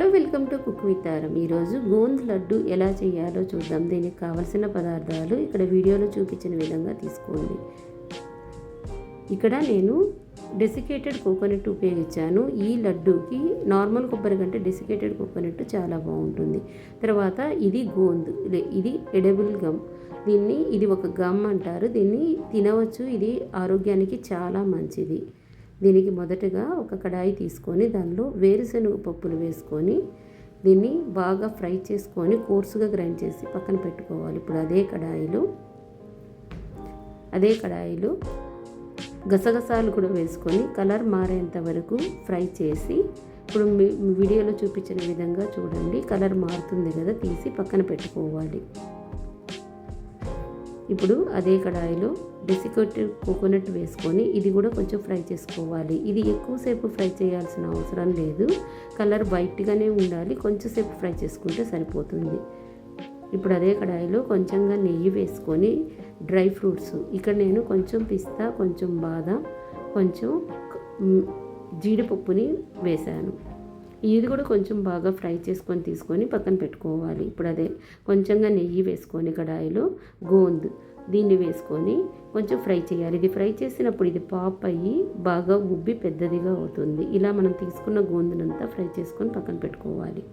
Hello welcome to cook with తారం ఈరోజు గోంద్ లడ్డు ఎలా చేయాలో చూద్దాం. దీనికి కావలసిన పదార్థాలు ఇక్కడ వీడియోలో చూపించిన విధంగా తీసుకోండి. ఇక్కడ నేను డెసికేటెడ్ కోకోనట్ ఉపయోగించాను. ఈ లడ్డూకి నార్మల్ కొబ్బరి కంటే డెసికేటెడ్ కోకోనట్ చాలా బాగుంటుంది. తర్వాత ఇది గోంద్. ఇది ఎడబుల్ గమ్. దీన్ని ఇది ఒక గమ్ అంటారు. దీన్ని తినవచ్చు. ఇది ఆరోగ్యానికి చాలా మంచిది. దీనికి మొదటగా ఒక కడాయి తీసుకొని దానిలో వేరుశనగ పప్పులు వేసుకొని దీన్ని బాగా ఫ్రై చేసుకొని కోర్సుగా గ్రైండ్ చేసి పక్కన పెట్టుకోవాలి. ఇప్పుడు అదే కడాయిలో అదే కడాయిలో గసగసాలు కూడా వేసుకొని కలర్ మారేంత వరకు ఫ్రై చేసి ఇప్పుడు మీ వీడియోలో చూపించిన విధంగా చూడండి. కలర్ మారుతుంది కదా తీసి పక్కన పెట్టుకోవాలి. ఇప్పుడు అదే కడాయిలో డెసికేటెడ్ కోకోనట్ వేసుకొని ఇది కూడా కొంచెం ఫ్రై చేసుకోవాలి. ఇది ఎక్కువసేపు ఫ్రై చేయాల్సిన అవసరం లేదు. కలర్ వైట్గానే ఉండాలి. కొంచెంసేపు ఫ్రై చేసుకుంటే సరిపోతుంది. ఇప్పుడు అదే కడాయిలో కొంచెంగా నెయ్యి వేసుకొని డ్రై ఫ్రూట్స్ ఇక్కడ నేను కొంచెం పిస్తా కొంచెం బాదం కొంచెం జీడిపప్పుని వేశాను ఇది కూడా కొంచెం బాగా ఫ్రై చేసుకొని తీసుకొని పక్కన పెట్టుకోవాలి. ఇప్పుడు అదే కొంచెంగా నెయ్యి వేసుకొని కడాయిలో గోంద్ దీన్ని వేసుకొని కొంచెం ఫ్రై చేయాలి. ఇది ఫ్రై చేసినప్పుడు ఇది పాప్ అయ్యి బాగా ఉబ్బి పెద్దదిగా అవుతుంది. ఇలా మనం తీసుకున్న గోందునంతా ఫ్రై చేసుకొని పక్కన పెట్టుకోవాలి.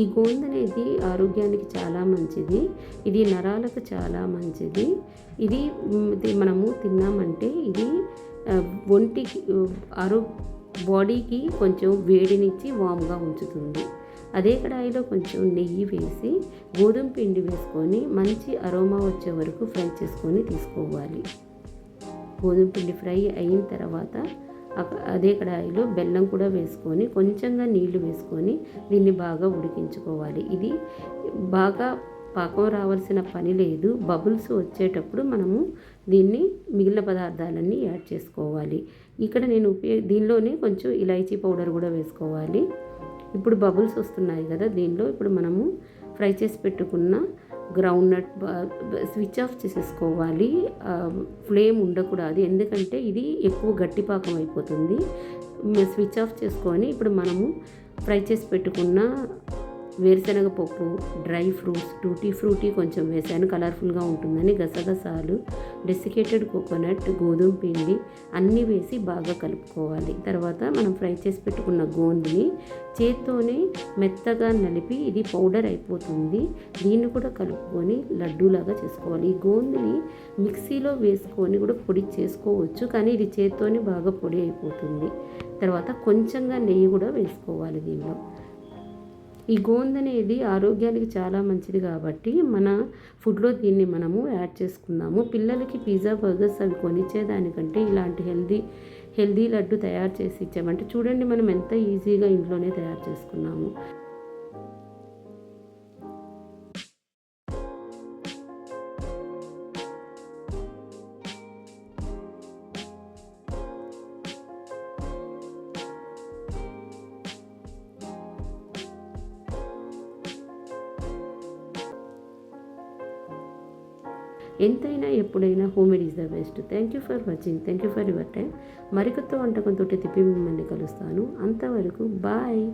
ఈ గోంద అనేది ఆరోగ్యానికి చాలా మంచిది. ఇది నరాలకు చాలా మంచిది. ఇది మనము తిన్నామంటే ఇది ఒంటికి ఆరో బాడీకి కొంచెం వేడినిచ్చి వామ్గా ఉంచుతుంది. అదే కడాయిలో కొంచెం నెయ్యి వేసి గోధుమ పిండి వేసుకొని మంచి అరోమా వచ్చే వరకు ఫ్రై చేసుకొని తీసుకోవాలి. గోధుమ పిండి ఫ్రై అయిన తర్వాత అదే కడాయిలో బెల్లం కూడా వేసుకొని కొంచెంగా నీళ్ళు వేసుకొని దీన్ని బాగా ఉడికించుకోవాలి. ఇది బాగా పాకం రావాల్సిన పని లేదు. బబుల్స్ వచ్చేటప్పుడు మనము దీన్ని మిగిలిన పదార్థాలన్నీ యాడ్ చేసుకోవాలి. ఇక్కడ నేను ఉపయోగ దీనిలోనే కొంచెం ఇలాచీ పౌడర్ కూడా వేసుకోవాలి. ఇప్పుడు బబుల్స్ వస్తున్నాయి కదా దీనిలో ఇప్పుడు మనము ఫ్రై చేసి పెట్టుకున్న గ్రౌండ్ నట్ స్విచ్ ఆఫ్ చేసేసుకోవాలి. ఫ్లేమ్ ఉండకూడదు. ఎందుకంటే ఇది ఎక్కువ గట్టిపాకం అయిపోతుంది. స్విచ్ ఆఫ్ చేసుకొని ఇప్పుడు మనము ఫ్రై చేసి పెట్టుకున్న వేరుశనగ పప్పు డ్రై ఫ్రూట్స్ టూటీ ఫ్రూటీ కొంచెం వేసాను. కలర్ఫుల్గా ఉంటుందని గసగసాలు డెసికేటెడ్ కోకోనట్ గోధుమ పిండి అన్నీ వేసి బాగా కలుపుకోవాలి. తర్వాత మనం ఫ్రై చేసి పెట్టుకున్న గోందిని చేత్తోనే మెత్తగా నలిపి ఇది పౌడర్ అయిపోతుంది. దీన్ని కూడా కలుపుకొని లడ్డూలాగా చేసుకోవాలి. ఈ గోందిని మిక్సీలో వేసుకొని కూడా పొడి చేసుకోవచ్చు కానీ ఇది చేత్తోనే బాగా పొడి అయిపోతుంది. తర్వాత కొంచెంగా నెయ్యి కూడా వేసుకోవాలి దీనిలో. ఈ గోంద అనేది ఆరోగ్యానికి చాలా మంచిది కాబట్టి మన ఫుడ్లో దీన్ని మనము యాడ్ చేసుకుందాము. పిల్లలకి పిజ్జా బర్గర్స్ అవి కొనిచ్చేదానికంటే ఇలాంటి హెల్దీ హెల్దీ లడ్డు తయారు చేసి ఇచ్చామంటే చూడండి మనం ఎంత ఈజీగా ఇంట్లోనే తయారు చేసుకున్నాము. ఎంతైనా ఎప్పుడైనా homemade is the best. Thank you for watching thank you for your time మరికొత్త వంటకంతో తిప్పి మిమ్మల్ని కలుస్తాను. అంతవరకు బాయ్.